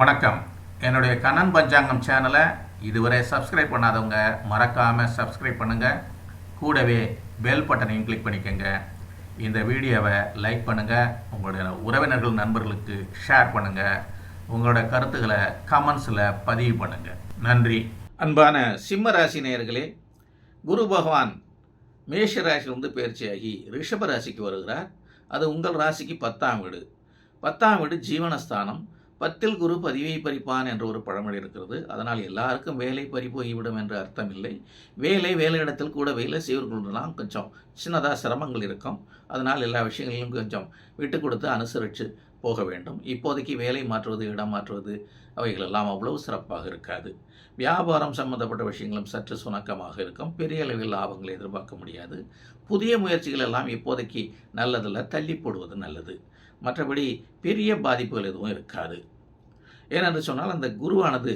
வணக்கம். என்னுடைய கண்ணன் பஞ்சாங்கம் சேனலை இதுவரை சப்ஸ்கிரைப் பண்ணாதவங்க மறக்காமல் சப்ஸ்கிரைப் பண்ணுங்கள் கூடவே பெல் பட்டனையும் கிளிக் பண்ணிக்கோங்க. இந்த வீடியோவை லைக் பண்ணுங்கள் உங்களுடைய உறவினர்கள் நண்பர்களுக்கு ஷேர் பண்ணுங்கள் உங்களோட கருத்துக்களை கமெண்ட்ஸில் பதிவு பண்ணுங்கள் நன்றி. அன்பான சிம்ம ராசி நேயர்களே குரு பகவான் மேஷ ராசியிலிருந்து பயிற்சியாகி ரிஷப ராசிக்கு வருகிறார். அது உங்கள் ராசிக்கு பத்தாம் வீடு. பத்தாம் வீடு ஜீவனஸ்தானம். பத்தில் குரு பதிவை பறிப்பான் என்ற ஒரு பழமொழி இருக்கிறது. அதனால் எல்லாருக்கும் வேலை பறி போய்விடும் என்று அர்த்தம் இல்லை வேலை வேலையிடத்தில் கூட வேலை செய்வர்களுடலாம் கொஞ்சம் சின்னதாக சிரமங்கள் இருக்கும். அதனால் எல்லா விஷயங்களிலும் கொஞ்சம் விட்டு கொடுத்து அனுசரித்து போக வேண்டும். இப்போதைக்கு வேலை மாற்றுவது இடம் மாற்றுவது அவைகளெல்லாம் அவ்வளவு சிறப்பாக இருக்காது. வியாபாரம் சம்பந்தப்பட்ட விஷயங்களும் சற்று சுணக்கமாக இருக்கும். பெரிய அளவில் லாபங்களை எதிர்பார்க்க முடியாது. புதிய முயற்சிகள் எல்லாம் இப்போதைக்கு நல்லதில் தள்ளி போடுவது நல்லது. மற்றபடி பெரிய பாதிப்புகள் எதுவும் இருக்காது. ஏனென்று சொன்னால் அந்த குருவானது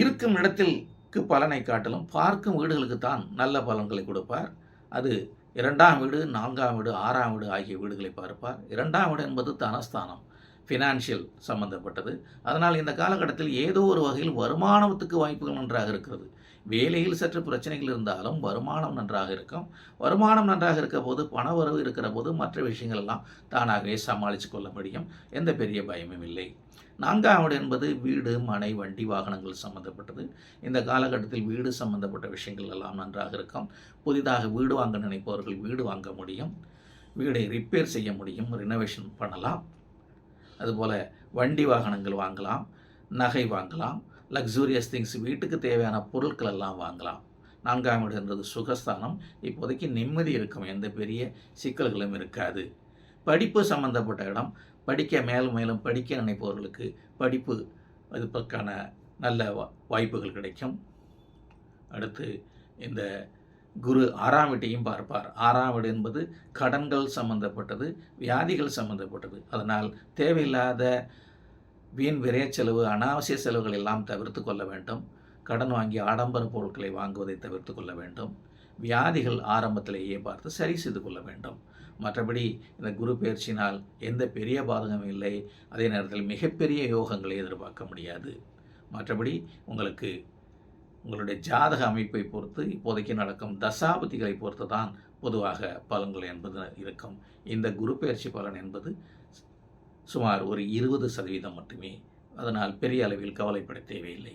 இருக்கும் இடத்திற்கு பலனை காட்டிலும் பார்க்கும் வீடுகளுக்கு தான் நல்ல பலன்களை கொடுப்பார். அது இரண்டாம் வீடு நான்காம் வீடு ஆறாம் வீடு ஆகிய வீடுகளை பார்ப்பார். இரண்டாம் வீடு என்பது தனஸ்தானம் ஃபினான்ஷியல் சம்பந்தப்பட்டது. அதனால் இந்த காலகட்டத்தில் ஏதோ ஒரு வகையில் வருமானத்துக்கு வாய்ப்புகள் நன்றாக இருக்கிறது. வேலையில் சற்று பிரச்சனைகள் இருந்தாலும் வருமானம் நன்றாக இருக்கும். வருமானம் நன்றாக இருக்க போது பண வரவு இருக்கிற போது மற்ற விஷயங்கள் எல்லாம் தானாகவே சமாளித்து கொள்ள முடியும். எந்த பெரிய பயமும் இல்லை. நான்காவது என்பது வீடு மனை வண்டி வாகனங்கள் சம்பந்தப்பட்டது. இந்த காலகட்டத்தில் வீடு சம்பந்தப்பட்ட விஷயங்கள் எல்லாம் நன்றாக இருக்கும். புதிதாக வீடு வாங்க நினைப்பவர்கள் வீடு வாங்க முடியும். வீடை ரிப்பேர் செய்ய முடியும். ரினோவேஷன் பண்ணலாம். அதுபோல் வண்டி வாகனங்கள் வாங்கலாம். நகை வாங்கலாம். லக்ஸூரியஸ் திங்ஸ் வீட்டுக்கு தேவையான பொருட்கள் எல்லாம் வாங்கலாம். நான்காம் இடம்ன்றது சுகஸ்தானம். இப்போதைக்கு நிம்மதி இருக்கும். எந்த பெரிய சிக்கல்களும் இருக்காது. படிப்பு சம்பந்தப்பட்ட இடம். படிக்க மேலும் மேலும் படிக்க நினைப்பவர்களுக்கு படிப்பு இதுக்கான நல்ல வா- வாய்ப்புகள் கிடைக்கும். அடுத்து இந்த குரு ஆறாம் வீட்டையும் பார்ப்பார். ஆறாம் வீடு என்பது கடன்கள் சம்பந்தப்பட்டது வியாதிகள் சம்பந்தப்பட்டது. அதனால் தேவையில்லாத வீண் விரைய செலவு அனாவசிய செலவுகள் எல்லாம் தவிர்த்து கொள்ள வேண்டும். கடன் வாங்கி ஆடம்பர பொருட்களை வாங்குவதை தவிர்த்து கொள்ள வேண்டும். வியாதிகள் ஆரம்பத்திலேயே பார்த்து சரி செய்து கொள்ள வேண்டும். மற்றபடி இந்த குரு பயிற்சினால் எந்த பெரிய பாதகமும் இல்லை. அதே நேரத்தில் மிகப்பெரிய யோகங்களை எதிர்பார்க்க முடியாது. மற்றபடி உங்களுக்கு உங்களுடைய ஜாதக அமைப்பை பொறுத்து இப்போதைக்கு நடக்கும் தசாபதிகளை பொறுத்து தான் பொதுவாக பலன்கள் என்பது இருக்கும். இந்த குரு பயிற்சி பலன் என்பது சுமார் ஒரு இருபது சதவீதம் மட்டுமே அதனால் பெரிய அளவில் கவலைப்பட தேவையில்லை.